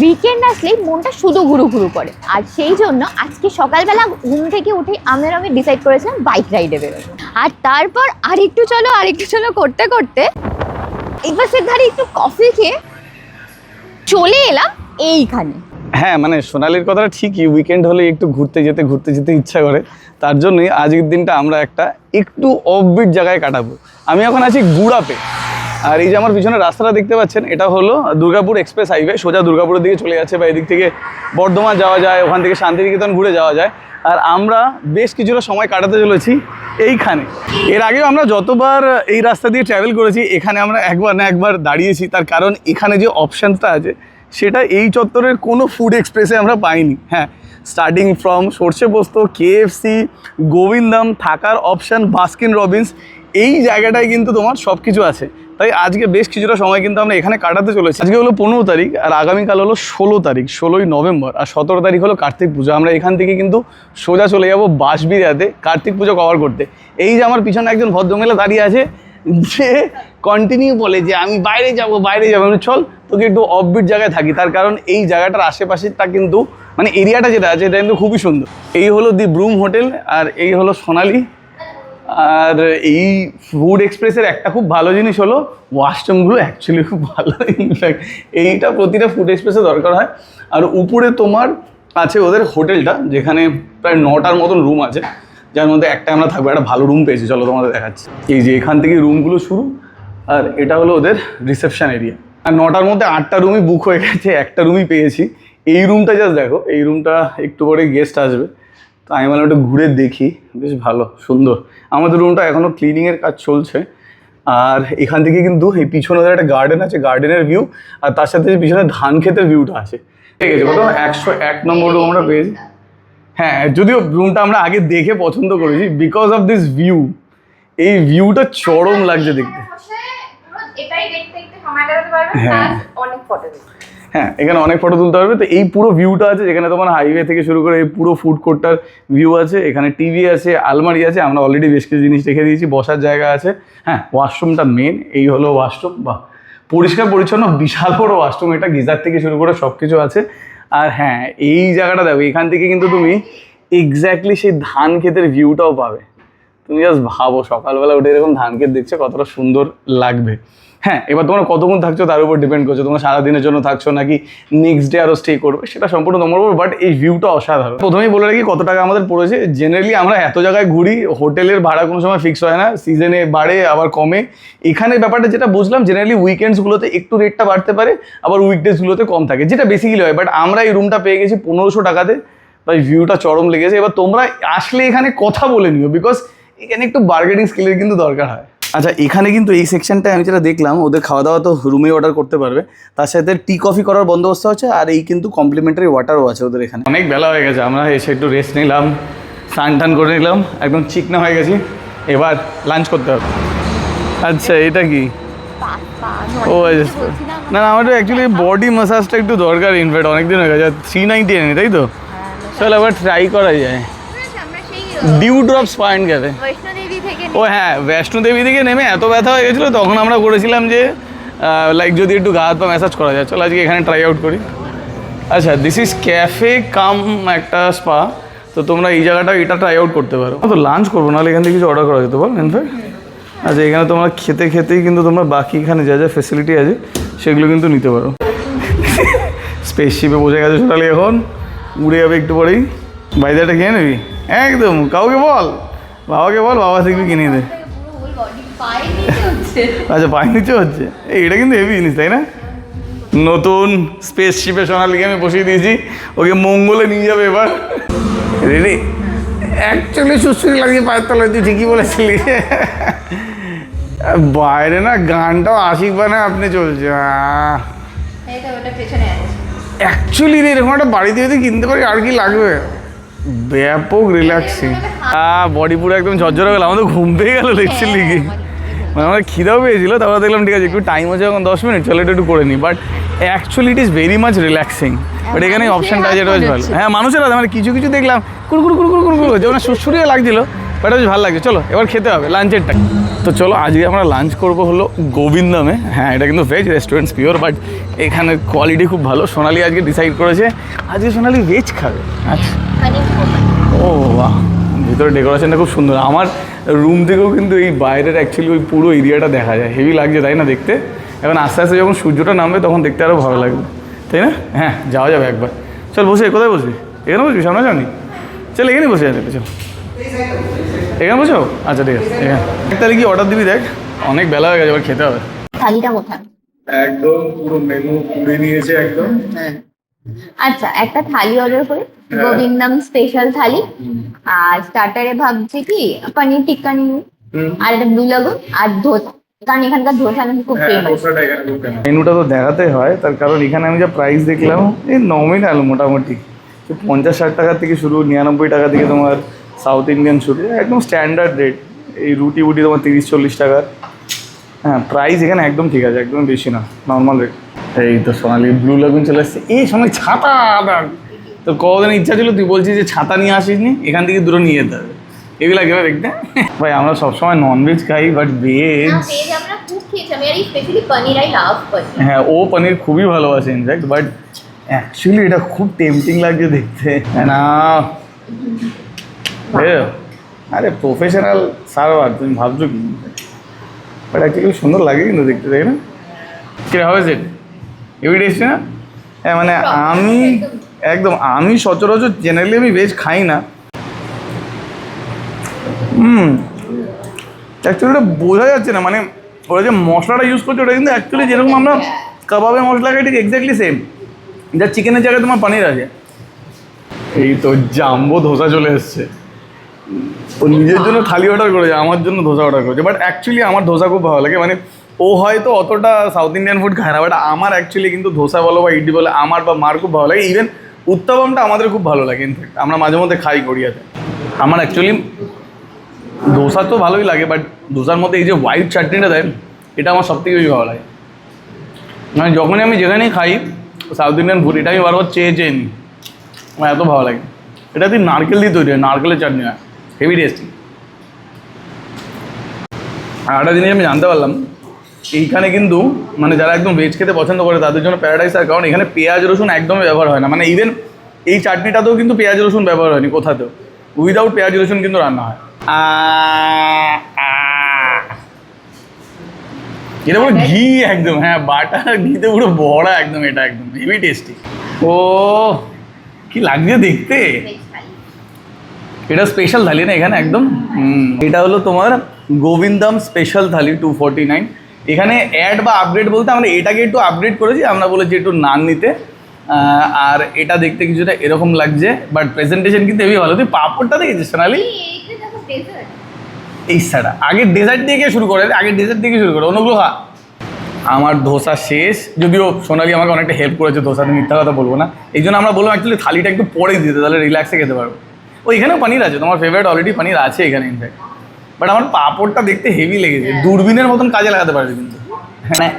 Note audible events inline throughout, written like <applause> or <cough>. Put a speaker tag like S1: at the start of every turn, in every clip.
S1: Weekend আসলেই মনটা শুধু ঘুরু ঘুরু করে। আর সেই জন্য আজকে সকালবেলা ঘুম থেকে উঠে আমের আমি ডিসাইড করেছিলাম বাইক রাইডে বেরোবো। আর তারপর আরেকটু চলো আরেকটু চলো করতে করতে বাসের ধারে একটু কফি খেয়ে চলে এলাম এইখানে।
S2: হ্যাঁ মানে সোনালির কথাটা ঠিকই উইকেন্ড হলে একটু ঘুরতে যেতে ঘুরতে যেতে ইচ্ছা করে। তার জন্যই আজকের দিনটা আমরা একটা একটু অফবিট জায়গায় কাটাবো। আমি এখন আছি গুড়াপে। আর এই যে আমার পিছনে রাস্তাটা দেখতে পাচ্ছেন, এটা হলো দুর্গাপুর এক্সপ্রেস হাইওয়ে, সোজা দুর্গাপুরের দিকে চলে যাচ্ছে বা এদিক থেকে বর্ধমান যাওয়া যায়, ওখান থেকে শান্তিনিকেতন ঘুরে যাওয়া যায়। আর আমরা বেশ কিছুটা সময় কাটাতে চলেছি এইখানে। এর আগেও আমরা যতবার এই রাস্তা দিয়ে ট্রাভেল করেছি, এখানে আমরা একবার না একবার দাঁড়িয়েছি। তার কারণ এখানে যে অপশানসটা আছে, সেটা এই চত্বরের কোনো ফুড এক্সপ্রেসে আমরা পাইনি। হ্যাঁ স্টার্টিং ফ্রম সর্ষে পোস্ত কেএফসি গোবিন্দম, থাকার অপশান বাস্কিন রবিন্স এই জায়গাটায় কিন্তু তোমার সব কিছু আছে। তাই আজকে বেশ কিছুটা সময় কিন্তু আমরা এখানে কাটাতে চলেছি। আজকে হলো পনেরো তারিখ আর আগামীকাল হলো ষোলো তারিখ, ষোলোই নভেম্বর আর সতেরো তারিখ হলো কার্তিক পুজো। আমরা এখান থেকে কিন্তু সোজা চলে যাব বাঁশবিরিয়াতে কার্তিক পুজো কভার করতে। এই যে আমার পিছনে একজন ভদ্রমেলা দাঁড়িয়ে আছে যে কন্টিনিউ বলে যে, আমি বাইরে যাব, বাইরে যাব। আমি চল, তোকে একটু অফবিট জায়গায় থাকি। তার কারণ এই জায়গাটার আশেপাশেটা কিন্তু মানে এরিয়াটা যেটা আছে, এটা কিন্তু খুবই সুন্দর। এই হলো দি ব্রুম হোটেল আর এই হলো সোনালি। আর এই ফুড এক্সপ্রেসের একটা খুব ভালো জিনিস হলো ওয়াশরুমগুলো অ্যাকচুয়ালি খুব ভালো। ইনফ্যাক্ট এইটা প্রতিটা ফুড এক্সপ্রেসে দরকার হয়। আর উপরে তোমার আছে ওদের হোটেলটা, যেখানে প্রায় নটার মতন রুম আছে। যার মধ্যে একটা আমরা থাকব, একটা ভালো রুম পেয়েছি। চলো তোমাদের দেখাচ্ছি। এই যে এখান থেকে রুমগুলো শুরু, আর এটা হলো ওদের রিসেপশান এরিয়া আর নটার মধ্যে আটটা রুমই বুক হয়ে গেছে, একটা রুমই পেয়েছি। এই রুমটা জাস্ট দেখো, এই রুমটা একটু পরে গেস্ট আসবে। তো আমি বললাম একটু ঘুরে দেখি। বেশ ভালো সুন্দর। আমাদের রুমটা এখনও ক্লিনিংয়ের কাজ চলছে। আর এখান থেকে কিন্তু এই পিছনে ওদের একটা গার্ডেন আছে গার্ডেনের ভিউ আর তার সাথে যে পিছনে ধান ক্ষেতের ভিউটা আছে। ঠিক আছে কত একশো এক নম্বর রুম আমরা পেয়েছি। হ্যাঁ যদিও রুমটা আমরা আগে দেখে পছন্দ করেছি বিকজ অফ দিস ভিউ এই ভিউটা চরম লাগছে দেখতে। হ্যাঁ।
S1: অনেক ফটো
S2: হ্যাঁ এখানে অনেক ফটো তুলতে পারবে। তো এই পুরো ভিউটা আছে, যেখানে তোমার হাইওয়ে থেকে শুরু করে এই পুরো ফুড কোর্টটার ভিউ আছে। এখানে টিভি আছে, আলমারি আছে, আমরা অলরেডি বেশ কিছু জিনিস রেখে দিয়েছি, বসার জায়গা আছে। হ্যাঁ ওয়াশরুমটা মেন এই হলো ওয়াশরুম বা পরিষ্কার পরিচ্ছন্ন, বিশাল বড় ওয়াশরুম এটা গিজার থেকে শুরু করে সব কিছু আছে। আর হ্যাঁ এই জায়গাটা দেখো, এখান থেকে কিন্তু তুমি এক্স্যাক্টলি সেই ধান ক্ষেতের ভিউটাও পাবে। তুমি জাস্ট ভাবো, সকালবেলা উঠে এরকম ধান ক্ষেত দেখছ, কতটা সুন্দর লাগবে। হ্যাঁ এবার তোমরা কতক্ষণ থাকছো তার উপর ডিপেন্ড করছ, তোমরা সারাদিনের জন্য থাকছো নাকি নেক্সট ডে আরও স্টে করবে, সেটা সম্পূর্ণ তোমার উপর বাট এই ভিউটা অসাধারণ। প্রথমেই বলে রাখি, কত টাকা আমাদের পড়েছে। জেনারেলি আমরা এত জায়গায় ঘুরি হোটেলের ভাড়া কোনো সময় ফিক্স হয় না সিজনে বাড়ে, আবার কমে। এখানে ব্যাপারটা যেটা বুঝলাম জেনারেলি উইকেন্ডসগুলোতে একটু রেটটা বাড়তে পারে, আবার উইকডেজগুলোতে কম থাকে, যেটা বেসিক্যালি হয়। বাট আমরা এই রুমটা পেয়ে গেছি পনেরোশো টাকাতে, তাই ভিউটা চরম লেগেছে। এবার তোমরা আসলে এখানে কথা বলে নিও বিকজ এখানে একটু বার্গেনিং স্কিলের কিন্তু দরকার হয়। আচ্ছা এখানে কিন্তু এই সেকশনটায় আমি যেটা দেখলাম ওদের খাওয়া দাওয়া তো রুমে অর্ডার করতে পারবে। তার সাথে টি কফি করার বন্দোবস্ত আছে আর এই কিন্তু কমপ্লিমেন্টারি ওয়াটারও আছে ওদের এখানে। অনেক বেলা হয়ে গেছে আমরা এসে একটু রেস্ট নিলাম স্নান টান করে নিলাম একদম চিকনা হয়ে গেছি। এবার লাঞ্চ করতে হবে। আচ্ছা এটা কি? ও আচ্ছা। না না আমার অ্যাকচুয়ালি বডি মাসাজটা একটু দরকার ইনফ্যাক্ট অনেকদিন হয়ে গেছে থ্রি নাইনটি এনে তাই তো? চল আবার ট্রাই করা যায়। ডিউ ড্রপস পয়েন্ট
S1: বৈষ্ণোদেবী
S2: ও হ্যাঁ বৈষ্ণোদেবী থেকে নেমে এত ব্যথা হয়ে গেছিল তখন আমরা করেছিলাম যে লাইক যদি একটু গা হাত পা ম্যাসাজ করা যায়। চলো আজকে এখানে ট্রাই আউট করি। আচ্ছা দিস ইজ ক্যাফে কাম একটা স্পা তো তোমরা এই জায়গাটা এটা ট্রাই আউট করতে পারো। তো লাঞ্চ করব নাহলে এখান থেকে কিছু অর্ডার করা যেতে বল ইনফ্যাক্ট আচ্ছা এখানে তোমরা খেতে খেতেই কিন্তু তোমরা বাকি এখানে যা যা ফেসিলিটি আছে সেগুলো কিন্তু নিতে পারো। <laughs> স্পেসশিপে বসে গেছে সোনালি এখন উড়ে যাবে একটু পরেই। বাইদাটা খেয়ে নিবি? একদম কাউকে বল। বাবাকে বল বাবা থেকে কিনে দে। আচ্ছা পায়ে নিচে হচ্ছে। এই এটা কিন্তু হেভি জিনিস তাই না? নতুন স্পেস শিপে সোনালিকে আমি বসিয়ে দিয়েছি। ওকে মঙ্গলে নিয়ে যাবে এবার। রেডি অ্যাকচুয়ালি সুশ্রী লাগছে পায়ের তলায় তুই ঠিকই বলেছিলি। বাইরে না গানটাও আশিক বানে আপনি চলছে। অ্যাকচুয়ালি রে এরকম একটা বাড়িতে যদি কিনতে পারি আর কি লাগবে? ব্যাপক রিল্যাক্সিং হ্যাঁ বডি পুরো একদম ঝরঝরে গেল। আমাদের ঘুম পেয়ে গেল লিখছিলি কি? মানে আমার খিদাও পেয়েছিল, তারপরে দেখলাম, ঠিক আছে, একটু টাইম আছে, এখন দশ মিনিট চলে একটু করে নিই but actually it is very much relaxing but এখানে অপশনটা যেটা বেশ ভালো। হ্যাঁ মানুষের মানে কিছু কিছু দেখলাম, কুড়কুড় কুড়কুড় কুড়কুড়, যেমন সুসুরিয়ে লাগছিল বাট বেশ ভালো লাগছে। চলো এবার খেতে হবে লাঞ্চেরটা তো চলো আজকে আমরা লাঞ্চ করব হলো গোবিন্দমে হ্যাঁ এটা কিন্তু ভেজ রেস্টুরেন্টস পিওর বাট এখানে কোয়ালিটি খুব ভালো। সোনালি আজকে ডিসাইড করেছে আজকে সোনালি ভেজ খাবে। আচ্ছা। ও বাহ। ভিতরে ডেকোরেশনটা খুব সুন্দর। আমার রুম থেকেও কিন্তু এই বাইরের অ্যাকচুয়ালি ওই পুরো এরিয়াটা দেখা যায়। হেভি লাগছে তাই না দেখতে? এখন আস্তে আস্তে যখন সূর্যটা নামবে তখন দেখতে আরও ভালো লাগবে। তাই না? হ্যাঁ যাওয়া যাবে একবার। চল বসে কোথায় বসবি? এখানে বসবি সামনে যাবনি চল এখানে বসে যাবে চল। এখানে বসো? আচ্ছা ঠিক আছে এখানে। এক তারিখে অর্ডার দিবি দেখ। অনেক বেলা হয়ে গেছে এবার খেতে হবে।
S1: থালিটা কোথায়?
S2: একদম পুরো মেনু পুড়ে নিয়েছে একদম।
S1: আচ্ছা একটা থালি অর্ডার করি। গোবিন্দম স্পেশাল থালি। আর স্টার্টারে ভাবছি কি পনির টিক্কা নিয়ে আর একটা ব্লু লাগুন আর ধোসা। কারণ এখানকার ধোসা নাকি খুব ফেমাস
S2: মেনুটা তো দেখাতে হয় তার কারণ এখানে আমি যা প্রাইস দেখলাম এই নমিনাল মোটামুটি। পঞ্চাশ ষাট টাকা থেকে শুরু নিরানব্বই টাকা থেকে তোমার সাউথ ইন্ডিয়ান শুরু একদম স্ট্যান্ডার্ড রেট এই রুটি বুটি তোমার তিরিশ চল্লিশ টাকার। হ্যাঁ প্রাইস এখানে একদম ঠিক আছে একদম বেশি না নর্মাল রেট এই তো সোনালি ব্লু লাগুন চলে আসছে এই সময় ছাতা দেখ। তো কদিন ইচ্ছা ছিল তুই বলছিস যে ছাতা নিয়ে আসিসনি এখান থেকে দূরে নিয়ে যেতে হবে। এগুলো লাগে দেখতে? ভাই আমরা সবসময় ননভেজ খাই বাট ভেজ
S1: আমরা খুব খেয়েছি আমি আর স্পেশালি পনির আই লাভ পনির।
S2: হ্যাঁ ও পনির খুবই ভালোবাসে ইনফ্যাক্ট বাট অ্যাকচুয়ালি এটা খুব টেম্পটিং লাগছে দেখতে। না? আরে প্রফেশনাল সার্ভার তুমি ভাবছ কি? বাট অ্যাকচুয়ালি সুন্দর লাগে কিন্তু দেখতে তাই না? কী হবে সেট এবার এসছে না? হ্যাঁ মানে আমি একদম আমি সচরাচর জেনারেলি আমি ভেজ খাই না। হুম। অ্যাকচুয়ালি ওটা বোঝা যাচ্ছে না মানে ওরা যে মশলাটা ইউজ করছে ওটা কিন্তু অ্যাকচুয়ালি যেরকম আমরা কাবাবে মশলা খাই ঠিক এক্স্যাক্টলি সেম যা চিকেনের জায়গায় তোমার পানির আছে। এই তো জাম্বো ধোসা চলে এসছে। ও নিজের জন্য থালি অর্ডার করেছে, আমার জন্য ধোসা অর্ডার করেছে বাট অ্যাকচুয়ালি আমার ধোসা খুব ভালো লাগে মানে ও হয়তো অতটা সাউথ ইন্ডিয়ান ফুড খায় না বাট আমার অ্যাকচুয়ালি কিন্তু ধোসা বলো বা ইডলি বলো, আমার বা মার খুব ভালো লাগে ইভেন উত্তপমটা আমাদের খুব ভালো লাগে ইনফ্যাক্ট আমরা মাঝে মধ্যে খাই গড়িয়াতে। আমার অ্যাকচুয়ালি ধোসা তো ভালোই লাগে বাট ধোসার মধ্যে এই যে হোয়াইট চাটনিটা দেয় এটা আমার সব থেকে বেশি ভালো লাগে। মানে যখনই আমি যেখানেই খাই সাউথ ইন্ডিয়ান ফুড এটা আমি বারবার চেয়ে চেয়ে নিই, আমার এত ভালো লাগে। এটা তুই নারকেল দিয়ে তৈরি হয়, নারকেলের চাটনি হয়। হেভি টেস্টি আর একটা জিনিস আমি জানতে পারলাম এইখানে কিন্তু মানে যারা একদম ভেজ খেতে পছন্দ করে তাদের জন্য প্যারাডাইস আর কারণ এখানে পেঁয়াজ রসুন একদমই ব্যবহার হয় না। মানে ইভেন এই চাটনিটাতেও কিন্তু পেঁয়াজ রসুন ব্যবহার হয়নি কোথাতেও। উইদাউট পেঁয়াজ রসুন কিন্তু রান্না হয়। এটা পুরো ঘি একদম হ্যাঁ বাটার ঘিতে পুরো ভরা একদম এটা একদম। হেভি টেস্টি ও কি লাগছে দেখতে? এটা স্পেশাল থালি না এখানে একদম এটা হলো তোমার গোবিন্দম স্পেশাল থালি টু এখানে অ্যাড বা আপগ্রেড বলতে আমরা এটাকে একটু আপগ্রেড করেছি আমরা বলেছি একটু নান নিতে। আর এটা দেখতে কিছুটা এরকম লাগছে বাট প্রেজেন্টেশন কিন্তু হেভি ভালো। তুই পাপড়টা দেখেছিস সোনালি? এই সারা আগে ডেজার্ট দিয়ে শুরু করে? আগে ডেজার্ট দিয়ে শুরু করে? অনুগ্রহ। আমার ধোসা শেষ। যদিও সোনালি আমাকে অনেকটা হেল্প করেছে ধোসাতে মিথ্যা কথা বলব না। এই জন্য আমরা বললাম অ্যাকচুয়ালি থালিটা একটু পরে দিতে তাহলে রিল্যাক্সে খেতে পারব। ও এখানেও পানির আছে তোমার ফেভারিট অলরেডি পানির আছে এখানে ইনফ্যাক্ট বাট আমার পাঁপড়টা দেখতে হেভি লেগেছে। দূরবীনের মতন কাজে লাগাতে পারবে কিন্তু। হ্যাঁ।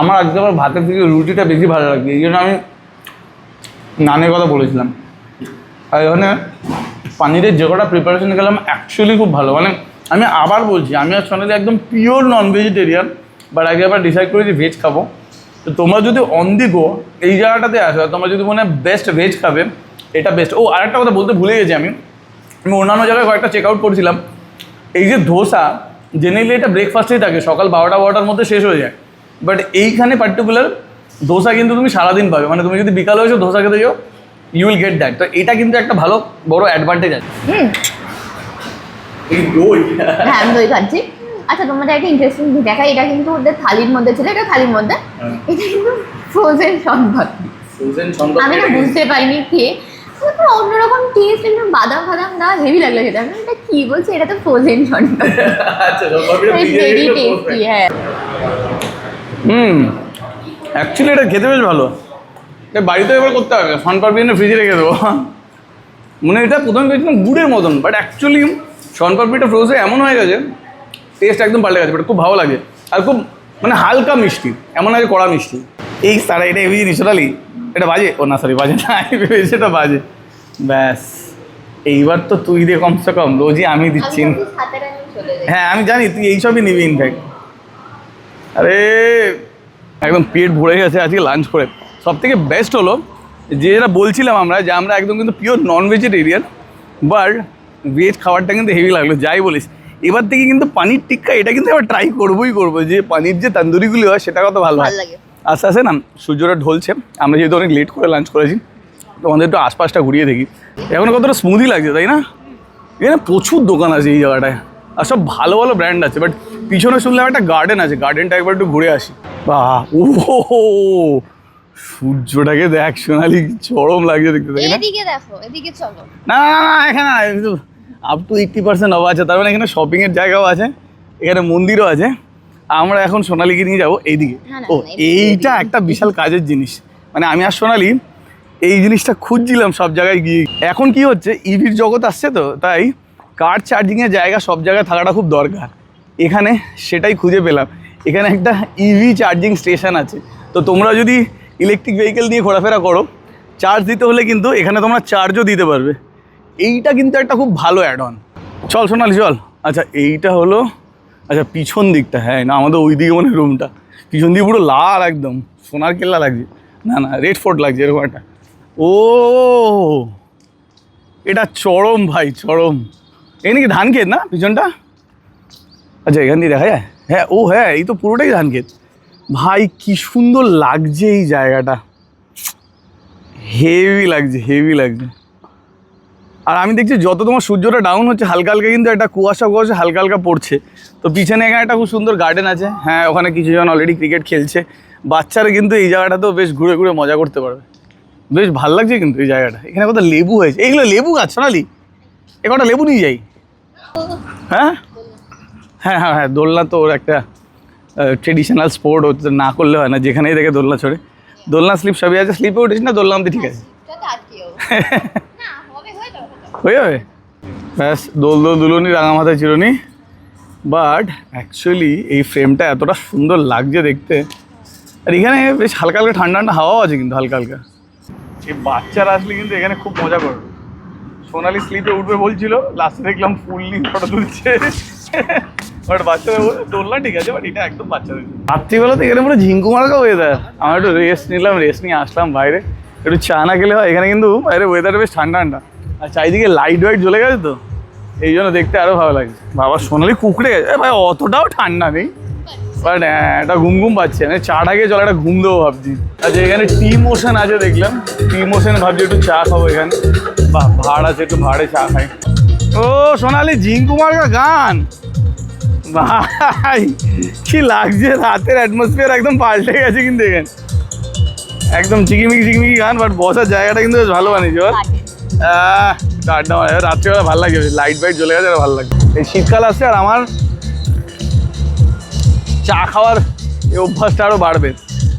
S2: আমার আজকে আমার ভাতের থেকে রুটিটা বেশি ভালো লাগবে এই জন্য আমি নানের কথা বলেছিলাম। আর এখানে পানিরের যে কটা প্রিপারেশন গেলাম অ্যাকচুয়ালি খুব ভালো। মানে আমি আবার বলছি আমি আর সোনালি একদম পিওর নন ভেজিটেরিয়ান বাট আগে আবার ডিসাইড করেছি ভেজ খাব। তো তোমরা যদি অন দি গো এই জায়গাটাতে আসো তোমরা যদি মনে হয় বেস্ট ভেজ খাবে এটা বেস্ট ও আরেকটা কথা বলতে ভুলে গেছি আমি। আমি অন্যান্য জায়গায় কয়েকটা চেক আউট করেছিলাম। এই যে ধোসা জেনারেলি এটা ব্রেকফাস্টেই থাকে সকাল বারোটা বারোটার মধ্যে শেষ হয়ে যায়। বাট এইখানে পার্টিকুলার ধোসা কিন্তু তুমি সারাদিন পাবে। মানে তুমি যদি বিকালে এসো ধোসা খেতে যাও ইউ উইল গেট দ্যাট তো এটা কিন্তু একটা ভালো বড় অ্যাডভান্টেজ আছে।
S1: হুম।
S2: এই দই।
S1: হ্যাঁ আমি দই খাচ্ছি। আচ্ছা তোমাদের একটা ইন্টারেস্টিং দেখা এটা কিন্তু ওদের থালির মধ্যে ছিল এটা থালির মধ্যে।
S2: হ্যাঁ।
S1: এটা কিন্তু ফ্রোজেন সম্ভব আমি না বুঝতে পারিনি খেয়ে কিন্তু অন্যরকম টেস্ট একদম বাদাম ফাদাম না হেভি লাগল সেটা আমি এটা কি? বলছে এটা তো ফ্রোজেন সম্ভব
S2: আচ্ছা
S1: ভেরি টেস্টি হ্যাঁ।
S2: হুম অ্যাকচুয়ালি এটা খেতে বেশ ভালো। বাড়িতে এবার করতে হবে সন পারবিনে ফ্রিজে রেখে দেবো। মানে এটা প্রথমে ভেবেছিলাম গুড়ের মতন বাট অ্যাকচুয়ালি শন পাপড়িটা ফ্রোজে এমন হয়ে গেছে টেস্ট একদম পাল্টে গেছে বাট খুব ভালো লাগে। আর খুব মানে হালকা মিষ্টি এমন আগে কড়া মিষ্টি। এই সারা এটা এমনি জিনিস এটা বাজে? ও না সরি বাজে না। আমি ভেবেছি এটা বাজে। ব্যাস। এইবার তো তুই দে কমসে কম রোজই আমি দিচ্ছি। হ্যাঁ আমি জানি তুই এইসবই নিবি ইনফ্যাক্ট আরে একদম পেট ভরে গেছে আজকে লাঞ্চ করে। সব থেকে বেস্ট হলো যে যেটা বলছিলাম আমরা যে আমরা একদম কিন্তু pure non vegetarian but veg খাবারটা কিন্তু হেভি লাগল যাই বলিস। এবার থেকে কিন্তু পানির টিক্কা এটা কিন্তু এবার ট্রাই করবোই করব যে পানির যে তান্দুরিগুলি হয় সেটা কত ভালো হয়।
S1: ভালো লাগে।
S2: আস্তে আস্তে না সূর্যটা ঢলছে। আমরা যেহেতু অনেক লেট করে লাঞ্চ করেছি তোমাদের একটু আশপাশটা ঘুরিয়ে দেখি। এখন কতটা স্মুদি লাগছে তাই না? এখানে প্রচুর দোকান আছে এই জায়গাটায় আর সব ভালো ভালো ব্র্যান্ড আছে। বাট পিছনে শুনলাম একটা গার্ডেন আছে গার্ডেনটা একবার একটু ঘুরে আসি। বাহ ও সূর্যটাকে দেখ সোনালি চরম লাগছে দেখতে তাই না?
S1: এদিকে দেখো এদিকে চলো।
S2: না না না এখানে up to eighty percent off আছে। তার মানে এখানে শপিংয়ের জায়গাও আছে এখানে মন্দিরও আছে। আমরা এখন সোনালিকে নিয়ে যাব এইদিকে।
S1: না,
S2: ও এইটা একটা বিশাল কাজের জিনিস। মানে আমি আর সোনালি এই জিনিসটা খুঁজছিলাম সব জায়গায় গিয়ে। এখন কি হচ্ছে ইভির জগৎ আসছে তো তাই কার চার্জিংয়ের জায়গা সব জায়গায় থাকাটা খুব দরকার। এখানে সেটাই খুঁজে পেলাম। এখানে একটা ইভি চার্জিং স্টেশন আছে। তো তোমরা যদি ইলেকট্রিক ভেহিকেল নিয়ে ঘোরাফেরা করো চার্জ দিতে হলে কিন্তু এখানে তোমরা চার্জও দিতে পারবে। এইটা কিন্তু একটা খুব ভালো অ্যাড অন চল সোনালি চল। আচ্ছা এইটা হলো আচ্ছা পিছন দিকটা হ্যাঁ না, আমাদের ওই দিকে মনে রুমটা পিছন দিকে পুরো লাল একদম, সোনার কেল্লা লাগছে। না না রেড ফোর্ট লাগছে, এরকম একটা। ও, এটা চরম ভাই, চরম। এখানে কি ধান ক্ষেত না, পিছনটা? আচ্ছা এখান দিয়ে দেখা যায়? হ্যাঁ ও হ্যাঁ এই তো পুরোটাই ধান ক্ষেত ভাই, কি সুন্দর লাগছে এই জায়গাটা। হেভি লাগছে হেভি লাগছে। আর আমি দেখছি যত তোমার সূর্যটা ডাউন হচ্ছে হালকা হালকা কিন্তু একটা কুয়াশা কুয়াশা হালকা হালকা পড়ছে। তো পিছনে এখানে একটা খুব সুন্দর গার্ডেন আছে। হ্যাঁ ওখানে কিছুজন অলরেডি ক্রিকেট খেলছে। বাচ্চারা কিন্তু এই জায়গাটাতেও বেশ ঘুরে ঘুরে মজা করতে পারবে। বেশ ভালো লাগছে কিন্তু এই জায়গাটা। এখানে কত লেবু হয়েছে। এইগুলো লেবু গাছ সোনালি? এ কটা লেবু নিয়ে যাই। হ্যাঁ? হ্যাঁ হ্যাঁ হ্যাঁ দোলনা তো ওর একটা ট্রেডিশনাল স্পোর্ট হচ্ছে না করলে হয় না যেখানেই দেখে দোলনা ছড়ে। দোলনা স্লিপ সবই আছে স্লিপে উঠিস না দোলনা ঠিক আছে? <laughs> হয়ে যাবে? ব্যাস দোল দোল দুলনি রাঙা মাথায় চিরুনি। বাট অ্যাকচুয়ালি এই ফ্রেমটা এতটা সুন্দর লাগছে দেখতে। আর এখানে বেশ হালকা হালকা ঠান্ডা ঠান্ডা হাওয়াও আছে কিন্তু হালকা হালকা। এই বাচ্চারা আসলে কিন্তু এখানে খুব মজা করবে। সোনালি স্লিপে উঠবে বলছিল লাস্টে দেখলাম ফুল নিয়ে ফটো তুলছে। বাট বাচ্চারা দোলনা ঠিক আছে বাট এটা একদম বাচ্চাদের। রাত্রিবেলাতে এখানে পুরো ঝিঙ্কু মার্কা ওয়েদার আমরা একটু রেস্ট নিলাম রেস্ট নিয়ে আসলাম বাইরে। একটু চা না খেলে হয় এখানে কিন্তু বাইরে ওয়েদার বেশ ঠান্ডা ঠান্ডা। আর চারিদিকে লাইট ওয়াইট জ্বলে গেছে তো? এই জন্য দেখতে আরও ভালো লাগছে বাবা, সোনালি কুকড়ে গেছে। ভাই, অতটাও ঠান্ডা নেই। বাট একটা ঘুম ঘুম পাচ্ছে। মানে চাটা খেয়ে চল একটা ঘুম দেবো ভাবছি। আচ্ছা এখানে টি মোশন আছে দেখলাম। টি মোশন ভাবছি একটু চা খাব এখানে। বাহ ভাড় আছে, একটু ভাড়ে চা খাই। ও, সোনালি ঝিঙ্কুমার গান? ভাই, কি লাগছে রাতের অ্যাটমসফিয়ার একদম পাল্টে গেছে কিন্তু এখানে। একদম চিকিমিকি চিকিমিকি গান বাট বসার জায়গাটা কিন্তু বেশ ভালো বানিয়েছে আড্ডা রাত্রিবেলা ভালো লাগে লাইট ফাইট জ্বলে গেছে ভালো লাগে। এই শীতকাল আসছে আর আমার চা খাওয়ার এই অভ্যাসটা আরও বাড়বে।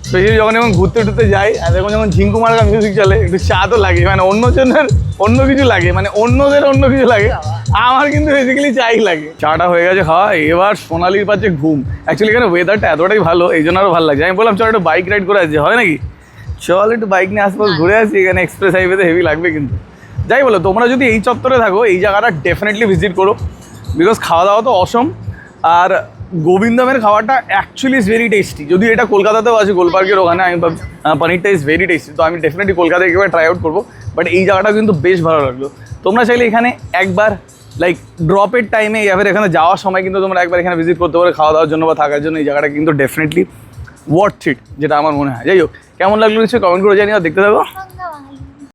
S2: স্পেশালি যখন যখন ঘুরতে টুরতে যাই, আর যখন যখন ঝিঙ্কু মার্কা মিউজিক চলে, একটু চা তো লাগে মানে অন্য জনের অন্য কিছু লাগে মানে অন্যদের অন্য কিছু লাগে, আমার কিন্তু বেসিক্যালি চাই লাগে। চাটা হয়ে গেছে খাওয়া, এবার সোনালির পাচ্ছে ঘুম। অ্যাকচুয়ালি এখানে ওয়েদারটা এতটাই ভালো, এই জন্য আরও ভালো লাগছে। আমি বললাম, চল একটু বাইক রাইড করে আসছে হয় নাকি? চল একটু বাইক নিয়ে আশপাশ ঘুরে আসি, এখানে এক্সপ্রেস হাইওয়েতে হেভি লাগবে কিন্তু। যাই বলো, তোমরা যদি এই চত্বরে থাকো, এই জায়গাটা ডেফিনেটলি ভিজিট করো। বিকজ খাওয়া দাওয়া তো অসম আর গোবিন্দমের খাবারটা অ্যাকচুয়ালি ইজ ভেরি টেস্টি যদি এটা কলকাতাতেও আছে, গোলপার্কের ওখানে, আমি পনিরটা ইজ ভেরি টেস্টি তো আমি ডেফিনেটলি কলকাতায় একবার ট্রাই আউট করব। বাট এই জায়গাটা কিন্তু বেশ ভালো লাগল। তোমরা চাইলে এখানে একবার লাইক ড্রপের টাইমে এবার এখানে যাওয়ার সময় কিন্তু তোমরা একবার এখানে ভিজিট করতে পারো খাওয়া দাওয়ার জন্য বা থাকার জন্য। এই জায়গাটা কিন্তু ডেফিনেটলি ওয়ার্থ ইট যেটা আমার মনে হয়। যাই হোক, কেমন লাগল নিশ্চয়ই কমেন্ট করে জানিও, দেখতে থাকো।